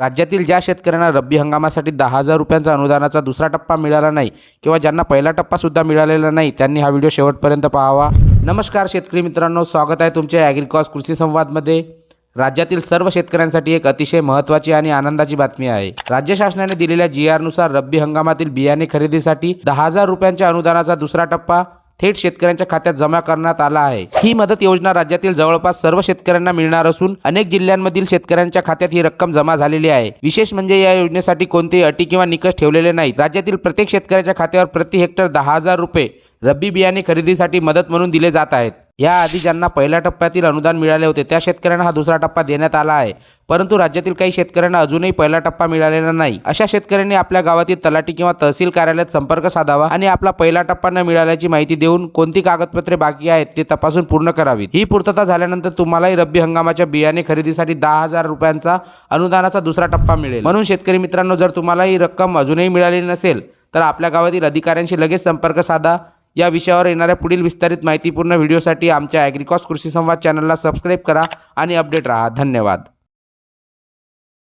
राज्यातील ज्या शेतकऱ्यांना रब्बी हंगामासाठी दहा हजार रुपयांचा अनुदानाचा दुसरा टप्पा मिळाला नाही किंवा ज्यांना पहिला टप्पासुद्धा मिळालेला नाही त्यांनी हा व्हिडिओ शेवटपर्यंत पाहावा. नमस्कार शेतकरी मित्रांनो स्वागत आहे तुमच्या ॲग्रिकॉस कृषी संवादमध्ये. राज्यातील सर्व शेतकऱ्यांसाठी एक अतिशय महत्त्वाची आणि आनंदाची बातमी आहे. राज्य शासनाने दिलेल्या जी आरनुसार रब्बी हंगामातील बियाणे खरेदीसाठी दहा हजार रुपयांच्या अनुदानाचा दुसरा टप्पा थेट शेतकऱ्यांच्या खात्यात जमा करण्यात आला आहे. ही मदत योजना राज्यातील जवळपास सर्व शेतकऱ्यांना मिळणार असून अनेक जिल्ह्यांमधील शेतकऱ्यांच्या खात्यात ही रक्कम जमा झालेली आहे. विशेष म्हणजे या योजनेसाठी कोणतेही अटी किंवा निकष ठेवलेले नाहीत. राज्यातील प्रत्येक शेतकऱ्याच्या खात्यावर प्रति हेक्टर दहा हजार रुपये रब्बी बियाणे खरेदीसाठी मदत म्हणून दिले जात आहेत. याआधी ज्यांना पहिल्या टप्प्यातील अनुदान मिळाले होते त्या शेतकऱ्यांना हा दुसरा टप्पा देण्यात आला आहे. परंतु राज्यातील काही शेतकऱ्यांना अजूनही पहिला टप्पा मिळालेला नाही. अशा शेतकऱ्यांनी आपल्या गावातील तलाठी किंवा तहसील कार्यालयात संपर्क साधावा आणि आपला पहिला टप्पा न मिळाल्याची माहिती देऊन कोणती कागदपत्रे बाकी आहेत ते तपासून पूर्ण करावीत. ही पूर्तता झाल्यानंतर तुम्हालाही रब्बी हंगामाच्या बियाणे खरेदीसाठी दहा हजार रुपयांचा अनुदानाचा दुसरा टप्पा मिळेल. म्हणून शेतकरी मित्रांनो जर तुम्हाला ही रक्कम अजूनही मिळाली नसेल तर आपल्या गावातील अधिकाऱ्यांशी लगेच संपर्क साधा. या विषयावर येणाऱ्या पुढील विस्तारित माहितीपूर्ण व्हिडिओसाठी आमच्या ॲग्रिकॉस कृषी संवाद चॅनलला सबस्क्राईब करा आणि अपडेट राहा. धन्यवाद.